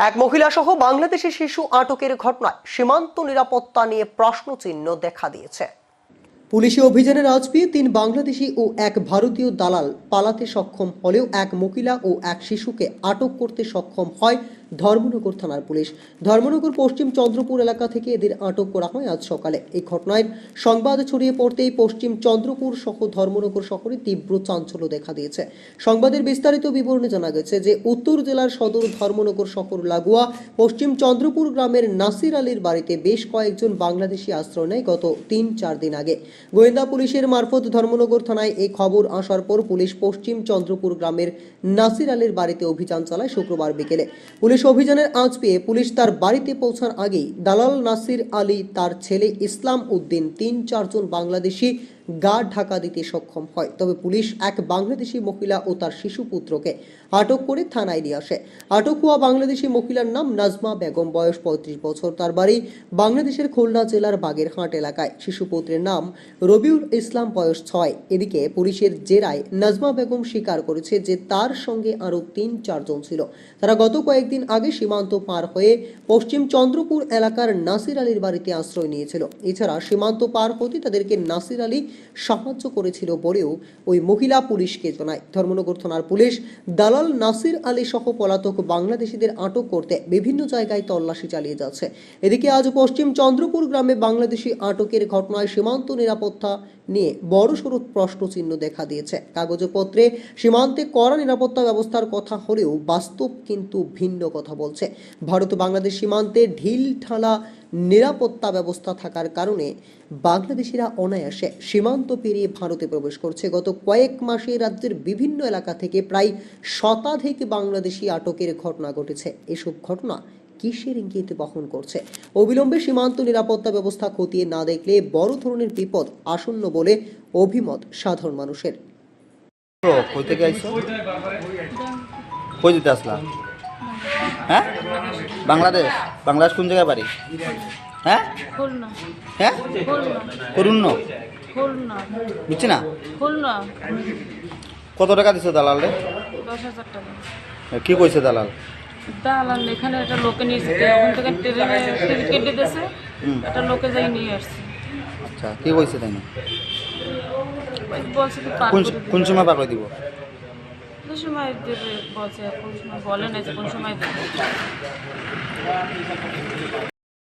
এক মহিলা সহ বাংলাদেশি শিশু আটকের ঘটনায় সীমান্ত নিরাপত্তা নিয়ে প্রশ্ন চিহ্ন দেখা দিয়েছে। পুলিশি অভিযানের আজ পেয়ে তিন বাংলাদেশি ও এক ভারতীয় দালাল পালাতে সক্ষম হলেও এক মহিলা ও এক শিশুকে আটক করতে সক্ষম হয় ধর্মনগর থানার পুলিশ। ধর্মনগর পশ্চিম চন্দ্রপুর এলাকা থেকে এদের আটক করা হয় আজ সকালে। এই ঘটনায় সংবাদ ছড়িয়ে পড়তেই পশ্চিম চন্দ্রপুর সহ ধর্মনগর শহরে তীব্র চাঞ্চল্য দেখা দিয়েছে। সংবাদের বিস্তারিত বিবরণে জানা গেছে যে উত্তর জেলার সদর ধর্মনগর শহর লাগোয়া, পশ্চিম চন্দ্রপুর গ্রামের নাসির আলীর বাড়িতে বেশ কয়েকজন বাংলাদেশি আশ্রয় নেয় গত তিন চার দিন আগে। গোয়েন্দা পুলিশের মারফত ধর্মনগর থানায় এই খবর আসার পর পুলিশ পশ্চিম চন্দ্রপুর গ্রামের নাসির আলীর বাড়িতে অভিযান চালায় শুক্রবার বিকেলে। পুলিশ অভিযানের আঁচ পেয়ে পুলিশ তার বাড়িতে পৌঁছার আগেই দালাল নাসির আলী, তার ছেলে ইসলাম উদ্দিন তিন চারজন বাংলাদেশি গা ঢাকা দিতে সক্ষম হয়। তবে পুলিশ এক বাংলাদেশি মহিলা ও তার শিশু পুত্রকে আটক করে থানায় নিয়ে আসে। আটক হওয়া বাংলাদেশি মহিলার নাম নাজমা বেগম। বয়স পঁয়ত্রিশ বছর। তার বাড়ি বাংলাদেশের খুলনা জেলার বাগেরহাট এলাকায়। শিশু পুত্রের নাম রবিউল ইসলাম। বয়স ছয়। এদিকে পুলিশের জেরায় নাজমা বেগম স্বীকার করেছে যে তার সঙ্গে আরও তিন, চারজন ছিল। তারা গত কয়েকদিন আগে সীমান্ত পার হয়ে পশ্চিম চন্দ্রপুর এলাকার নাসির আলীর বাড়িতে আশ্রয় নিয়েছিল। এছাড়া সীমান্ত পার হতে তাদেরকে নাসির আলী সাহায্য করেছিল বলেও ওই মহিলা পুলিশকে জানায়। ধর্মনগর থানার পুলিশ দালাল নাসির আলী সহ পলাতক বাংলাদেশিদের আটক করতে বিভিন্ন জায়গায় তল্লাশি চালিয়ে যাচ্ছে। এদিকে আজ পশ্চিম চন্দ্রপুর গ্রামে বাংলাদেশি আটকের ঘটনায় সীমান্ত নিরাপত্তা নিয়ে বড় বড়সড় প্রশ্নচিহ্ন দেখা দিয়েছে। কাগজপত্রে সীমান্তে কড়া নিরাপত্তা ব্যবস্থার কথা হলেও বাস্তব কিন্তু ভিন্ন কথা বলছে। ভারত বাংলাদেশ সীমান্তে ঢিল ঢালা নিরাপত্তা ব্যবস্থা থাকার কারণে বাংলাদেশিরা অনায়াসে সীমান্ত পেরিয়ে ভারতে প্রবেশ করছে। গত কয়েক মাসে রাজ্যের বিভিন্ন এলাকা থেকে প্রায় শতাধিক বাংলাদেশি আটকের ঘটনা ঘটেছে। এসব ঘটনা কিসের ইঙ্গিত বহন করছে? অবিলম্বে সীমান্ত নিরাপত্তা ব্যবস্থা খতিয়ে না দেখলে বড় ধরনের বিপদ আসন্ন বলে অভিমত সাধারণ মানুষের। হ্যাঁ? বাংলাদেশ? বাংলাদেশ কোন জায়গায় বাড়ি? হ্যাঁ? হ্যাঁ? করুন না খুলনা। বুঝছি না? খুলনা। কত টাকা দিছে দালালে দশ হাজার টাকা। কি কইছে দালাল? দালাল এখানে একটা লোকে নিয়েছে ওখান থেকে ট্রেনে টিকিট কেটে দিয়েছে। একটা লোকে যাই নিয়ে আসছে। আচ্ছা কি কইছে তাই না? বলছে কি পার কোন করে দিবে। কোন সময় পাকড়ে দিব? কোন সময় দেবে বলছে কোন সময় বলে না যে কোন সময় দেবে।